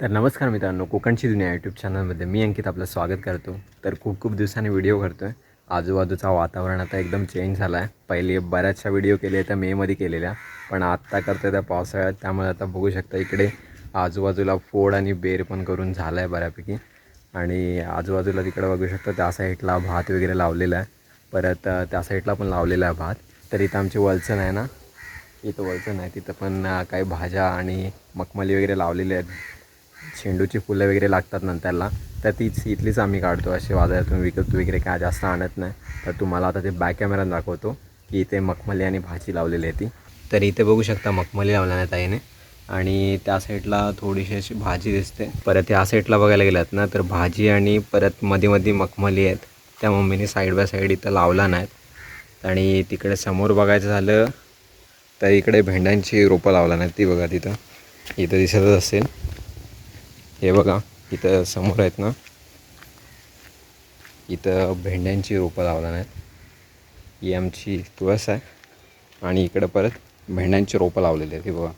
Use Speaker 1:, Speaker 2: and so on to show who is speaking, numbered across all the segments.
Speaker 1: तर नमस्कार मित्रांनो कोकणची दुनिया यूट्यूब चॅनलमध्ये मी अंकित आपलं स्वागत करतो. तर खूप खूप दिवसांनी व्हिडिओ करतो आहे आजूबाजूचा वातावरण आता एकदम चेंज झाला आहे पहिले बऱ्याचशा व्हिडिओ केले त्या मेमध्ये केलेल्या पण आत्ता करतो त्या पावसाळ्यात. त्यामुळे आता बघू शकता इकडे आजूबाजूला फोड आणि बेर पण करून झाला आहे बऱ्यापैकी. आणि आजूबाजूला तिकडे बघू शकता त्या साईडला भात वगैरे लावलेला आहे. परत त्या साईडला पण लावलेला आहे भात. तर इथं आमची वलचण आहे ना? इथं वलचण आहे. तिथं पण काही भाज्या आणि मखमली वगैरे लावलेले आहेत. झेंडूची फुलं वगैरे लागतात नंतरला तर तीच इथलीच आम्ही काढतो. असे बाजारातून विकत वगैरे काय जास्त आणत नाही. तर तुम्हाला आता ते बॅक कॅमेरा दाखवतो की इथे मखमली आणि भाजी लावलेली आहे ती. तर इथे बघू शकता मखमली लावल्या नाही ताईने आणि त्या साईडला थोडीशी अशी भाजी दिसते. परत या साईडला बघायला गेलात ना तर भाजी आणि परत मध्ये मध्ये मखमली आहेत. त्या मम्मीने साईड बाय साईड इथं लावला नाहीत. आणि तिकडे समोर बघायचं झालं तर इकडे भेंड्यांची रोपं लावला नाहीत ती बघा तिथं. इथं दिसतच असेल. हे बघा इथं समोर आहेत ना? इथं भेंड्यांची रोपं लावला नाहीत ही आमची तुळस आहे. आणि इकडं परत भेंड्यांची रोपं लावलेली आहेत. हे बघा.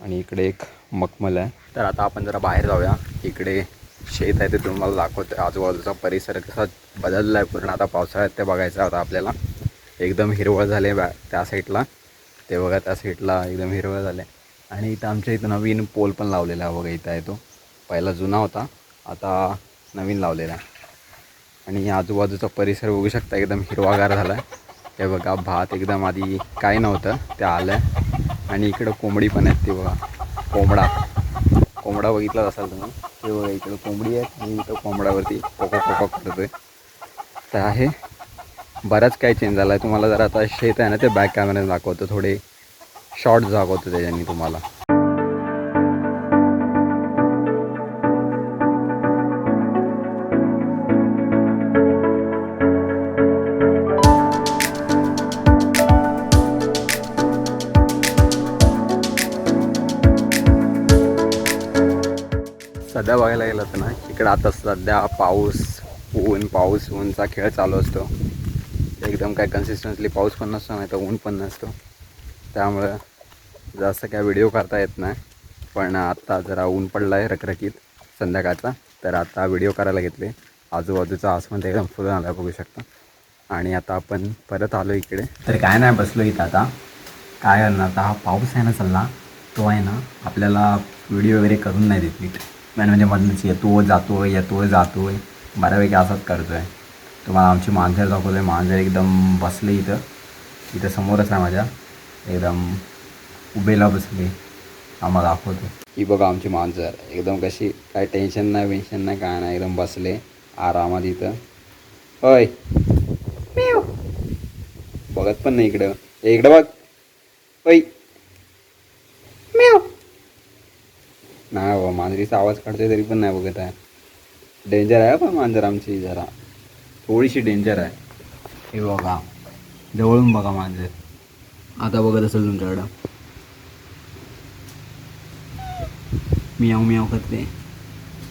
Speaker 1: आणि इकडे एक मखमल आहे. तर आता आपण जरा बाहेर जाऊया. इकडे शेत आहे ते तुम्हाला दाखवतो. आजूबाजूचा परिसर कसा बदलला आहे पूर्ण आता पावसाळ्यात ते बघायचं आता आपल्याला. एकदम हिरवळ झाले बॅ त्या साईडला ते बघा त्या साईडला एकदम हिरवळ झाले आणि इथं आमच्या इथं नवीन पोल पण लावलेला आहे बघा इथं आहे तो. पहिला जुना होता आता नवीन लावलेला आहे. आणि आजूबाजूचा परिसर बघू शकता एकदम हिरवागार झाला आहे हे बघा भात एकदम आधी काय नव्हतं ते आलं आहे आणि इकडं कोंबडी पण आहेत ते बघा कोंबडा. कोंबडा बघितलाच असाल तुम्ही? ते बघा इकडं कोंबडी आहे आणि इथं कोंबड्यावरती कोको करतो आहे तर आहे बराच काही चेंज झाला आहे तुम्हाला जर आता शेत आहे ना ते बॅक कॅमेऱ्याने दाखवतो थोडे. शॉर्ट जागवतो त्याच्याने तुम्हाला. सध्या बघायला गेलं तर ना इकडं आता सध्या पाऊस ऊन पाऊस ऊनचा खेळ चालू असतो. एकदम काय कन्सिस्टन्सली पाऊस पण नसतो नाही तर ऊन पण नसतो. त्यामुळं जास्त काय व्हिडिओ करता येत नाही. पण आत्ता जरा ऊन पडलं आहे रखरखीत संध्याकाळचा. तर आता व्हिडिओ करायला घेतले. आजूबाजूचा आसमान एकदम फुलून आला बघू शकता. आणि आता आपण परत आलो इकडे. तर काय नाही बसलो इथं आता. काय करणार आता हा पाऊस आहे ना चालला तो आहे ना आपल्याला व्हिडिओ वगैरे करून नाही देत नीट. मेन म्हणजे मधनच येतो जातो येतो जातो बऱ्यापैकी असाच करतो आहे तुम्हाला आमची मांजर दाखवतो आहे मांजर एकदम बसले इथं. इथं समोरच आहे माझ्या. एकदम उभेला बसले. आम्हाला दाखवतो. ही बघा आमची मांजर. एकदम कशी काय टेन्शन नाही वेन्शन नाही काय नाही. एकदम बसले आरामात इथं. होय बघत पण नाही इकडं. इकडं बघ. होय नाही बाबा मांजरीचा आवाज काढतोय तरी पण नाही बघत आहे. डेंजर आहे पण मांजर आमची जरा. थोडीशी डेंजर आहे. हे बघा. जवळून बघा मांजर. आता बघत असेल तुमच्याकडं. मियाव मियाव करते.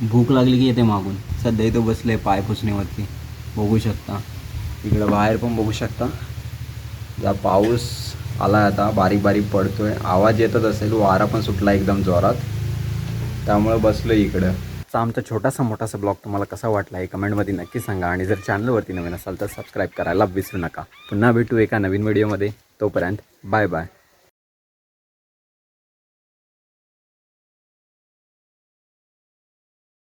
Speaker 1: भूक लागली की येते मागून. सध्या इथं बसले पाय पुसण्यावरती. बघू शकता. इकडं बाहेर पण बघू शकता. जा पाऊस आला आहे आता. बारीक बारीक पडतोय. आवाज येतच असेल. वारा पण सुटला एकदम जोरात. त्यामुळे बसलो इकडं. असा आमचा छोटासा मोठासा ब्लॉग तुम्हाला कसा वाटला आहे कमेंटमध्ये नक्की सांगा. आणि जर चॅनलवरती नवीन असाल तर सबस्क्राईब करायला विसरू नका. पुन्हा भेटू एका नवीन व्हिडिओमध्ये. तोपर्यंत बाय बाय.